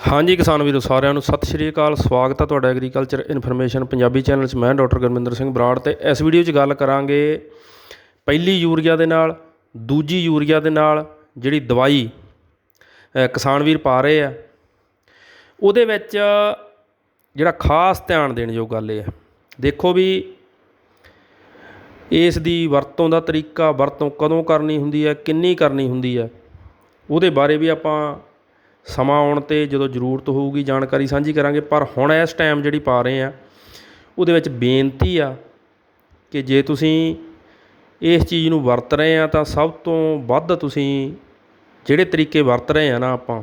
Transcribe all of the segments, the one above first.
ਹਾਂਜੀ ਕਿਸਾਨ ਵੀਰੋ, ਸਾਰਿਆਂ ਨੂੰ ਸਤਿ ਸ਼੍ਰੀ ਅਕਾਲ। ਸਵਾਗਤ ਹੈ ਤੁਹਾਡਾ ਐਗਰੀਕਲਚਰ ਇਨਫੋਰਮੇਸ਼ਨ ਪੰਜਾਬੀ ਚੈਨਲ 'ਚ। ਮੈਂ ਡਾਕਟਰ ਗੁਰਮਿੰਦਰ ਸਿੰਘ ਬਰਾੜ ਤੇ ਇਸ ਵੀਡੀਓ 'ਚ ਗੱਲ ਕਰਾਂਗੇ ਪਹਿਲੀ ਯੂਰੀਆ ਦੇ ਨਾਲ, ਦੂਜੀ ਯੂਰੀਆ ਦੇ ਨਾਲ ਜਿਹੜੀ ਦਵਾਈ ਕਿਸਾਨ ਵੀਰ ਪਾ ਰਹੇ ਆ। ਉਹਦੇ ਵਿੱਚ ਜਿਹੜਾ ਖਾਸ ਧਿਆਨ ਦੇਣ ਯੋਗ ਗੱਲ ਇਹ ਹੈ ਦੇਖੋ ਵੀ ਇਸ ਦੀ ਵਰਤੋਂ ਦਾ ਤਰੀਕਾ, ਵਰਤੋਂ ਕਦੋਂ ਕਰਨੀ ਹੁੰਦੀ ਹੈ, ਕਿੰਨੀ ਕਰਨੀ ਹੁੰਦੀ ਹੈ, ਉਹਦੇ ਬਾਰੇ ਵੀ ਆਪਾਂ ਸਮਾਂ ਆਉਣ 'ਤੇ ਜਦੋਂ ਜ਼ਰੂਰਤ ਹੋਊਗੀ, ਜਾਣਕਾਰੀ ਸਾਂਝੀ ਕਰਾਂਗੇ, ਪਰ ਹੁਣ ਇਸ ਟਾਈਮ ਜਿਹੜੀ ਪਾ ਰਹੇ ਹਾਂ ਉਹਦੇ ਵਿੱਚ ਬੇਨਤੀ ਆ ਕਿ ਜੇ ਤੁਸੀਂ ਇਸ ਚੀਜ਼ ਨੂੰ ਵਰਤ ਰਹੇ ਆ, ਤਾਂ ਸਭ ਤੋਂ ਵੱਧ ਤੁਸੀਂ ਜਿਹੜੇ ਤਰੀਕੇ ਵਰਤ ਰਹੇ ਆ ਨਾ ਆਪਾਂ,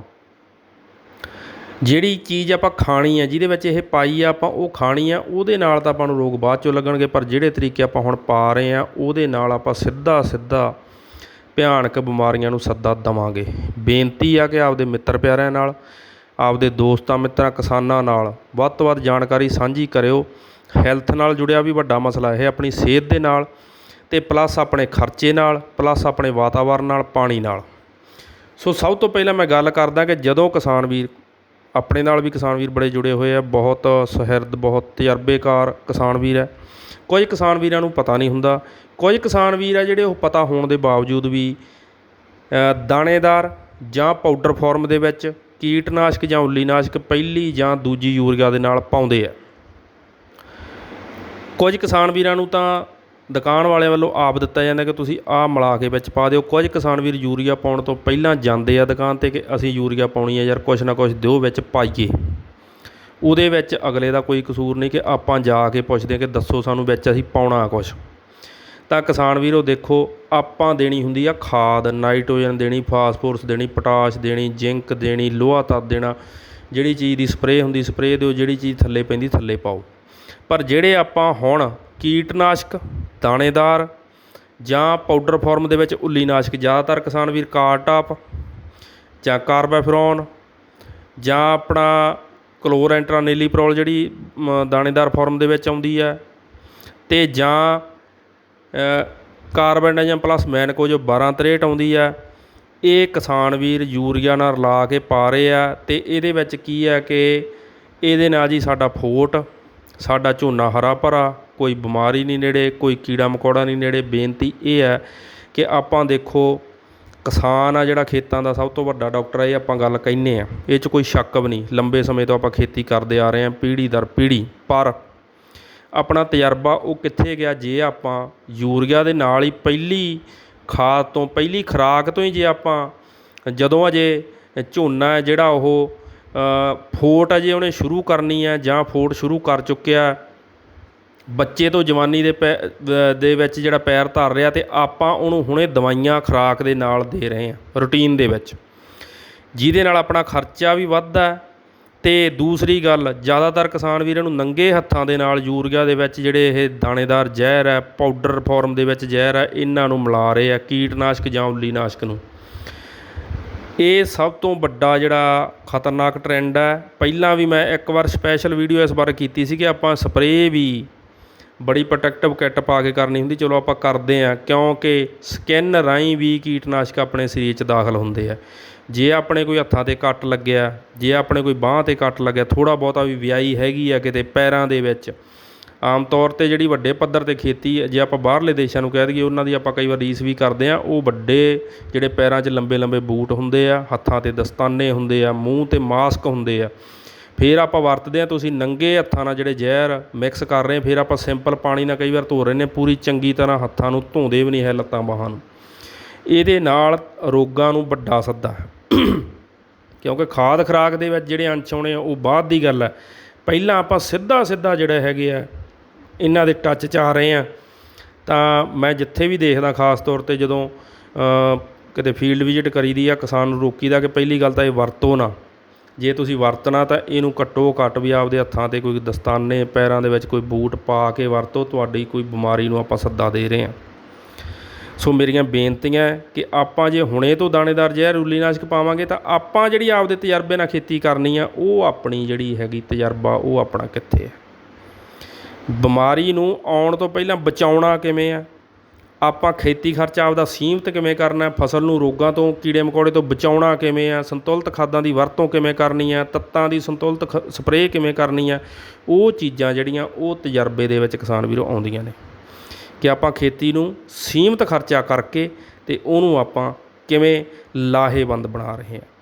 ਜਿਹੜੀ ਚੀਜ਼ ਆਪਾਂ ਖਾਣੀ ਆ, ਜਿਹਦੇ ਵਿੱਚ ਇਹ ਪਾਈ ਆ, ਆਪਾਂ ਉਹ ਖਾਣੀ ਆ, ਉਹਦੇ ਨਾਲ ਤਾਂ ਆਪਾਂ ਨੂੰ ਰੋਗ ਬਾਅਦ ਚੋਂ ਲੱਗਣਗੇ, ਪਰ ਜਿਹੜੇ ਤਰੀਕੇ ਆਪਾਂ ਹੁਣ ਪਾ ਰਹੇ ਆ, ਉਹਦੇ ਨਾਲ ਆਪਾਂ ਸਿੱਧਾ ਸਿੱਧਾ ਭਿਆਨਕ ਬਿਮਾਰੀਆਂ ਨੂੰ ਸੱਦਾ ਦੇਵਾਂਗੇ। ਬੇਨਤੀ ਆ ਕਿ ਆਪਦੇ ਮਿੱਤਰ ਪਿਆਰਿਆਂ ਨਾਲ, ਆਪਦੇ ਦੋਸਤਾਂ ਮਿੱਤਰਾਂ, ਕਿਸਾਨਾਂ ਨਾਲ ਵੱਧ ਤੋਂ ਵੱਧ ਜਾਣਕਾਰੀ ਸਾਂਝੀ ਕਰਿਓ। ਹੈਲਥ ਨਾਲ ਜੁੜਿਆ ਵੀ ਵੱਡਾ ਮਸਲਾ ਇਹ, ਆਪਣੀ ਸਿਹਤ ਦੇ ਨਾਲ ਤੇ ਪਲੱਸ ਆਪਣੇ ਖਰਚੇ ਨਾਲ ਪਲੱਸ ਆਪਣੇ ਵਾਤਾਵਰਣ ਨਾਲ, ਪਾਣੀ ਨਾਲ। ਸੋ ਸਭ ਤੋਂ ਪਹਿਲਾਂ ਮੈਂ ਗੱਲ ਕਰਦਾ ਕਿ ਜਦੋਂ ਕਿਸਾਨ ਵੀਰ, ਆਪਣੇ ਨਾਲ ਵੀ ਕਿਸਾਨ ਵੀਰ ਬੜੇ ਜੁੜੇ ਹੋਏ ਆ, ਬਹੁਤ ਸੁਹਿਰਦ, ਬਹੁਤ ਤਜਰਬੇਕਾਰ ਕਿਸਾਨ ਵੀਰ ਹੈ। ਕੁਝ ਕਿਸਾਨ ਵੀਰਾਂ ਨੂੰ ਪਤਾ ਨਹੀਂ ਹੁੰਦਾ ਕੁਝ ਕਿਸਾਨ ਵੀਰ ਆ ਜਿਹੜੇ ਉਹ ਪਤਾ ਹੋਣ ਦੇ ਬਾਵਜੂਦ ਵੀ ਦਾਣੇਦਾਰ ਜਾਂ ਪਾਊਡਰ ਫਾਰਮ ਦੇ ਵਿੱਚ ਕੀਟਨਾਸ਼ਕ ਜਾਂ ਉੱਲੀਨਾਸ਼ਕ ਪਹਿਲੀ ਜਾਂ ਦੂਜੀ ਯੂਰੀਆ ਦੇ ਨਾਲ ਪਾਉਂਦੇ ਆ। ਕੁਝ ਕਿਸਾਨ ਵੀਰਾਂ ਨੂੰ ਤਾਂ ਦੁਕਾਨ ਵਾਲਿਆਂ ਵੱਲੋਂ ਆਪ ਦਿੱਤਾ ਜਾਂਦਾ ਕਿ ਤੁਸੀਂ ਆਹ ਮਿਲਾ ਕੇ ਵਿੱਚ ਪਾ ਦਿਓ। ਕੁਝ ਕਿਸਾਨ ਵੀਰ ਯੂਰੀਆ ਪਾਉਣ ਤੋਂ ਪਹਿਲਾਂ ਜਾਂਦੇ ਆ ਦੁਕਾਨ ਤੇ ਕਿ ਅਸੀਂ ਯੂਰੀਆ ਪਾਉਣੀ ਆ ਯਾਰ, ਕੁਛ ਨਾ ਕੁਛ ਦਿਓ ਵਿੱਚ ਪਾਈਏ। ਉਹਦੇ ਵਿੱਚ ਅਗਲੇ ਦਾ ਕੋਈ ਕਸੂਰ ਨਹੀਂ ਕਿ ਆਪਾਂ ਜਾ ਕੇ ਪੁੱਛਦੇ ਹਾਂ ਕਿ ਦੱਸੋ ਸਾਨੂੰ ਵਿੱਚ ਅਸੀਂ ਪਾਉਣਾ ਕੁਛ। ਤਾਂ ਕਿਸਾਨ ਵੀਰੋ ਦੇਖੋ, ਆਪਾਂ ਦੇਣੀ ਹੁੰਦੀ ਆ ਖਾਦ, ਨਾਈਟ੍ਰੋਜਨ ਦੇਣੀ, ਫਾਸਫੋਰਸ ਦੇਣੀ, ਪੋਟਾਸ਼ ਦੇਣੀ, ਜ਼ਿੰਕ ਦੇਣੀ, ਲੋਹਾ ਤੱਤ ਦੇਣਾ। ਜਿਹੜੀ ਚੀਜ਼ ਦੀ ਸਪਰੇਅ ਹੁੰਦੀ, ਸਪਰੇਅ ਦਿਓ, ਜਿਹੜੀ ਚੀਜ਼ ਥੱਲੇ ਪੈਂਦੀ, ਥੱਲੇ ਪਾਓ। ਪਰ ਜਿਹੜੇ ਆਪਾਂ ਹੁਣ ਕੀਟਨਾਸ਼ਕ, ਦਾਣੇਦਾਰ ਜਾਂ ਪਾਊਡਰ ਫਾਰਮ ਦੇ ਵਿੱਚ ਉੱਲੀਨਾਸ਼ਕ ਜ਼ਿਆਦਾਤਰ ਕਿਸਾਨ ਵੀਰ ਕਾਰਟਾਪ ਜਾਂ ਕਾਰਬਾਫਿਰੋਨ ਜਾਂ ਆਪਣਾ ਕਲੋਰੈਂਟਰਾਨੀਲੀਪ੍ਰੋਲ ਜਿਹੜੀ ਦਾਣੇਦਾਰ ਫਾਰਮ ਦੇ ਵਿੱਚ ਆਉਂਦੀ ਹੈ ਤੇ ਜਾਂ ਕਾਰਬਨਡਾਈਜ਼ਮ ਪਲੱਸ ਮੈਨਕੋ ਜੋ 1263 ਆਉਂਦੀ ਆ, ਇਹ ਕਿਸਾਨ ਵੀਰ ਯੂਰੀਆ ਨਾਲ ਰਲਾ ਕੇ ਪਾ ਰਹੇ ਆ ਅਤੇ ਇਹਦੇ ਵਿੱਚ ਕੀ ਆ ਕਿ ਇਹਦੇ ਨਾਲ ਜੀ ਸਾਡਾ ਫੋਟ, ਸਾਡਾ ਝੋਨਾ ਹਰਾ ਭਰਾ, ਕੋਈ ਬਿਮਾਰੀ ਨਹੀਂ ਨੇੜੇ, ਕੋਈ ਕੀੜਾ ਮਕੌੜਾ ਨਹੀਂ ਨੇੜੇ। ਬੇਨਤੀ ਇਹ ਹੈ ਕਿ ਆਪਾਂ ਦੇਖੋ, ਕਿਸਾਨ ਆ ਜਿਹੜਾ ਖੇਤਾਂ ਦਾ ਸਭ ਤੋਂ ਵੱਡਾ ਡਾਕਟਰ ਹੈ ਇਹ ਆਪਾਂ ਗੱਲ ਕਹਿੰਨੇ ਆ। ਇਹ 'ਚ ਕੋਈ ਸ਼ੱਕ ਵੀ ਨਹੀਂ। ਲੰਬੇ ਸਮੇਂ ਤੋਂ ਆਪਾਂ ਖੇਤੀ ਕਰਦੇ ਆ ਰਹੇ ਹਾਂ ਪੀੜ੍ਹੀ ਦਰ ਪੀੜ੍ਹੀ, ਪਰ ਆਪਣਾ ਤਜਰਬਾ ਉਹ ਕਿੱਥੇ ਗਿਆ? ਜੇ ਆਪਾਂ ਯੂਰੀਆ ਦੇ ਨਾਲ ਹੀ ਪਹਿਲੀ ਖਾਦ ਤੋਂ, ਪਹਿਲੀ ਖੁਰਾਕ ਤੋਂ ਹੀ ਜੇ ਆਪਾਂ ਜਦੋਂ ਅਜੇ ਝੋਨਾ ਹੈ ਜਿਹੜਾ ਉਹ ਫੋਟ ਅਜੇ ਉਹਨੇ ਸ਼ੁਰੂ ਕਰਨੀ ਹੈ ਜਾਂ ਫੋਟ ਸ਼ੁਰੂ ਕਰ ਚੁੱਕਿਆ ਬੱਚੇ ਤੋਂ ਜਵਾਨੀ ਦੇ ਪੈ ਦੇ ਵਿੱਚ ਜਿਹੜਾ ਪੈਰ ਧਰ ਰਿਹਾ ਤੇ ਆਪਾਂ ਉਹਨੂੰ ਹੁਣੇ ਦਵਾਈਆਂ ਖੁਰਾਕ ਦੇ ਨਾਲ ਦੇ ਰਹੇ ਹਾਂ, ਰੂਟੀਨ ਦੇ ਵਿੱਚ। ਜਿਹਦੇ ਨਾਲ ਆਪਣਾ ਖਰਚਾ ਵੀ ਵੱਧਦਾ ਅਤੇ ਦੂਸਰੀ ਗੱਲ, ਜ਼ਿਆਦਾਤਰ ਕਿਸਾਨ ਵੀਰਾਂ ਨੂੰ ਨੰਗੇ ਹੱਥਾਂ ਦੇ ਨਾਲ ਯੂਰੀਆ ਦੇ ਵਿੱਚ ਜਿਹੜੇ ਇਹ ਦਾਣੇਦਾਰ ਜ਼ਹਿਰ ਹੈ ਪਾਊਡਰ ਫੋਰਮ ਦੇ ਵਿੱਚ ਜ਼ਹਿਰ ਹੈ, ਇਹਨਾਂ ਨੂੰ ਮਿਲਾ ਰਹੇ ਆ ਕੀਟਨਾਸ਼ਕ ਜਾਂ ਉੱਲੀਨਾਸ਼ਕ ਨੂੰ। ਇਹ ਸਭ ਤੋਂ ਵੱਡਾ ਜਿਹੜਾ ਖਤਰਨਾਕ ਟ੍ਰੈਂਡ ਹੈ। ਪਹਿਲਾਂ ਵੀ ਮੈਂ ਇੱਕ ਵਾਰ ਸਪੈਸ਼ਲ ਵੀਡੀਓ ਇਸ ਬਾਰੇ ਕੀਤੀ ਸੀ ਕਿ ਆਪਾਂ ਸਪਰੇਅ ਵੀ ਬੜੀ ਪ੍ਰੋਟੈਕਟਿਵ ਕਿੱਟ ਪਾ ਕੇ ਕਰਨੀ ਹੁੰਦੀ। ਚਲੋ ਆਪਾਂ ਕਰਦੇ ਆ ਕਿਉਂਕਿ ਸਕਿਨ ਰਾਹੀਂ ਵੀ ਕੀਟਨਾਸ਼ਕ ਆਪਣੇ ਸਰੀਰ 'ਚ ਦਾਖਲ ਹੁੰਦੇ ਆ। ਜੇ ਆਪਣੇ ਕੋਈ ਹੱਥਾਂ ਤੇ ਕੱਟ ਲੱਗਿਆ, ਜੇ ਆਪਣੇ ਕੋਈ ਬਾਂਹ ਤੇ ਕੱਟ ਲੱਗਿਆ, ਥੋੜ੍ਹਾ ਬਹੁਤਾ ਵੀ ਵਿਆਹੀ ਹੈਗੀ ਆ ਕਿਤੇ ਪੈਰਾਂ ਦੇ ਵਿੱਚ। ਆਮ ਤੌਰ ਤੇ ਜਿਹੜੀ ਵੱਡੇ ਪੱਧਰ ਤੇ ਖੇਤੀ ਜੇ ਆਪਾਂ ਬਾਹਰਲੇ ਦੇਸ਼ਾਂ ਨੂੰ ਕਹਿ ਦਈਏ, ਉਹਨਾਂ ਦੀ ਆਪਾਂ ਕਈ ਵਾਰ ਰੀਸ ਵੀ ਕਰਦੇ ਆ ਉਹ ਵੱਡੇ ਜਿਹੜੇ ਪੈਰਾਂ 'ਚ ਲੰਬੇ ਲੰਬੇ ਬੂਟ ਹੁੰਦੇ ਆ, ਹੱਥਾਂ ਤੇ ਦਸਤਾਨੇ ਹੁੰਦੇ ਆ, ਮੂੰਹ ਤੇ ਮਾਸਕ ਹੁੰਦੇ ਆ, ਫਿਰ ਆਪਾਂ ਵਰਤਦੇ ਆ ਤੁਸੀਂ ਨੰਗੇ ਹੱਥਾਂ ਨਾਲ ਜਿਹੜੇ ਜ਼ਹਿਰ ਮਿਕਸ ਕਰ ਰਹੇ ਫਿਰ ਆਪਾਂ ਸਿੰਪਲ ਪਾਣੀ ਨਾਲ ਕਈ ਵਾਰ ਧੋ ਰਹੇ ਨੇ, ਪੂਰੀ ਚੰਗੀ ਤਰ੍ਹਾਂ ਹੱਥਾਂ ਨੂੰ ਧੋਂਦੇ ਵੀ ਨਹੀਂ ਹੈ ਲੱਤਾਂ ਬਾਹਾਂ ਨੂੰ। ਇਹਦੇ ਨਾਲ ਰੋਗਾਂ ਨੂੰ ਵੱਡਾ ਸੱਦਾ ਹੈ। ਕਿਉਂਕਿ ਖਾਦ ਖਰਾਕ ਦੇ ਵਿੱਚ ਜਿਹੜੇ ਅੰਸ਼ ਆਉਣੇ ਆ, ਉਹ ਬਾਅਦ ਦੀ ਗੱਲ ਹੈ ਪਹਿਲਾਂ ਆਪਾਂ ਸਿੱਧਾ ਸਿੱਧਾ ਜਿਹੜੇ ਹੈਗੇ ਆ, ਇਹਨਾਂ ਦੇ ਟੱਚ 'ਚ ਆ ਰਹੇ ਆ। ਤਾਂ ਮੈਂ ਜਿੱਥੇ ਵੀ ਦੇਖਦਾ ਖਾਸ ਤੌਰ ਤੇ ਜਦੋਂ ਕਿਤੇ ਫੀਲਡ ਵਿਜ਼ਿਟ ਕਰੀਦੀ ਆ, ਕਿਸਾਨ ਨੂੰ ਰੋਕੀਦਾ ਕਿ ਪਹਿਲੀ ਗੱਲ ਤਾਂ ਇਹ ਵਰਤੋ ਨਾ। ਜੇ ਤੁਸੀਂ ਵਰਤਣਾ ਤਾਂ ਇਹਨੂੰ ਘੱਟੋ ਘੱਟ ਵੀ ਆਪਦੇ ਹੱਥਾਂ ਤੇ ਕੋਈ ਦਸਤਾਨੇ ਪੈਰਾਂ ਦੇ ਵਿੱਚ ਕੋਈ ਬੂਟ ਪਾ ਕੇ ਵਰਤੋ, ਤੁਹਾਡੀ ਕੋਈ ਬਿਮਾਰੀ ਨੂੰ ਆਪਾਂ ਸੱਦਾ ਦੇ ਰਹੇ ਹਾਂ ਸੋ ਮੇਰੀਆਂ ਬੇਨਤੀਆਂ ਕਿ ਆਪਾਂ ਜੇ ਹੁਣੇ ਤੋਂ ਦਾਣੇਦਾਰ ਜ਼ਹਿਰ ਨਾਸਕ ਪਾਵਾਂਗੇ ਤਾਂ ਆਪਾਂ ਜਿਹੜੀ ਆਪਦੇ ਤਜਰਬੇ ਨਾਲ ਖੇਤੀ ਕਰਨੀ ਆ, ਉਹ ਆਪਣੀ ਜਿਹੜੀ ਹੈਗੀ ਤਜਰਬਾ, ਉਹ ਆਪਣਾ ਕਿੱਥੇ ਹੈ? ਬਿਮਾਰੀ ਨੂੰ ਆਉਣ ਤੋਂ ਪਹਿਲਾਂ ਬਚਾਉਣਾ ਕਿਵੇਂ ਆ? ਆਪਾਂ ਖੇਤੀ ਖਰਚਾ ਆਪਦਾ ਸੀਮਤ ਕਿਵੇਂ ਕਰਨਾ? ਫਸਲ ਨੂੰ ਰੋਗਾਂ ਤੋਂ, ਕੀੜੇ ਮਕੌੜੇ ਤੋਂ ਬਚਾਉਣਾ ਕਿਵੇਂ ਆ? ਸੰਤੁਲਿਤ ਖਾਦਾਂ ਦੀ ਵਰਤੋਂ ਕਿਵੇਂ ਕਰਨੀ ਆ? ਤੱਤਾਂ ਦੀ ਸੰਤੁਲਿਤ ਖ, ਸਪਰੇਅ ਕਿਵੇਂ ਕਰਨੀ ਆ? ਉਹ ਚੀਜ਼ਾਂ ਜਿਹੜੀਆਂ ਉਹ ਤਜਰਬੇ ਦੇ ਵਿੱਚ ਕਿਸਾਨ ਵੀਰੋ ਆਉਂਦੀਆਂ ਨੇ। ਕਿ ਆਪਾਂ ਖੇਤੀ ਨੂੰ ਸੀਮਤ ਖਰਚਾ ਕਰਕੇ ਅਤੇ ਉਹਨੂੰ ਆਪਾਂ ਕਿਵੇਂ ਲਾਹੇਵੰਦ ਬਣਾ ਰਹੇ ਹਾਂ।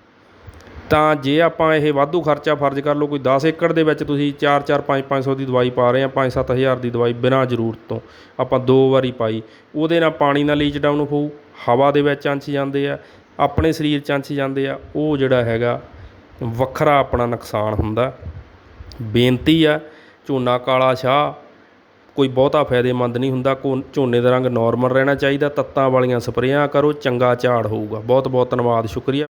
ਤਾਂ ਜੇ ਆਪਾਂ ਇਹ ਵਾਧੂ ਖਰਚਾ ਫਰਜ਼ ਕਰ ਲਓ, ਕੋਈ ਦਸ ਏਕੜ ਦੇ ਵਿੱਚ ਤੁਸੀਂ 4-4 5-500 ਦੀ ਦਵਾਈ ਪਾ ਰਹੇ ਆ 5-7000 ਦੀ ਦਵਾਈ ਬਿਨਾਂ ਜ਼ਰੂਰਤ ਤੋਂ ਆਪਾਂ ਦੋ ਵਾਰੀ ਪਾਈ, ਉਹਦੇ ਨਾਲ ਪਾਣੀ ਨਾਲ ਲੀਚ ਡਾਊਨ ਹੋਊ, ਹਵਾ ਦੇ ਵਿੱਚ ਅੰਸ਼ ਜਾਂਦੇ ਆ, ਆਪਣੇ ਸਰੀਰ 'ਚ ਅੰਸ਼ ਜਾਂਦੇ ਆ, ਉਹ ਜਿਹੜਾ ਹੈਗਾ ਵੱਖਰਾ ਆਪਣਾ ਨੁਕਸਾਨ ਹੁੰਦਾ। ਬੇਨਤੀ ਆ, ਝੋਨਾ ਕਾਲਾ ਸ਼ਾਹ ਕੋਈ ਬਹੁਤਾ ਫਾਇਦੇਮੰਦ ਨਹੀਂ ਹੁੰਦਾ। ਕੋ ਝੋਨੇ ਦਾ ਰੰਗ ਨੋਰਮਲ ਰਹਿਣਾ ਚਾਹੀਦਾ। ਤੱਤਾਂ ਵਾਲੀਆਂ ਸਪਰੇਆਂ ਕਰੋ, ਚੰਗਾ ਝਾੜ ਹੋਊਗਾ। ਬਹੁਤ ਬਹੁਤ ਧੰਨਵਾਦ। ਸ਼ੁਕਰੀਆ।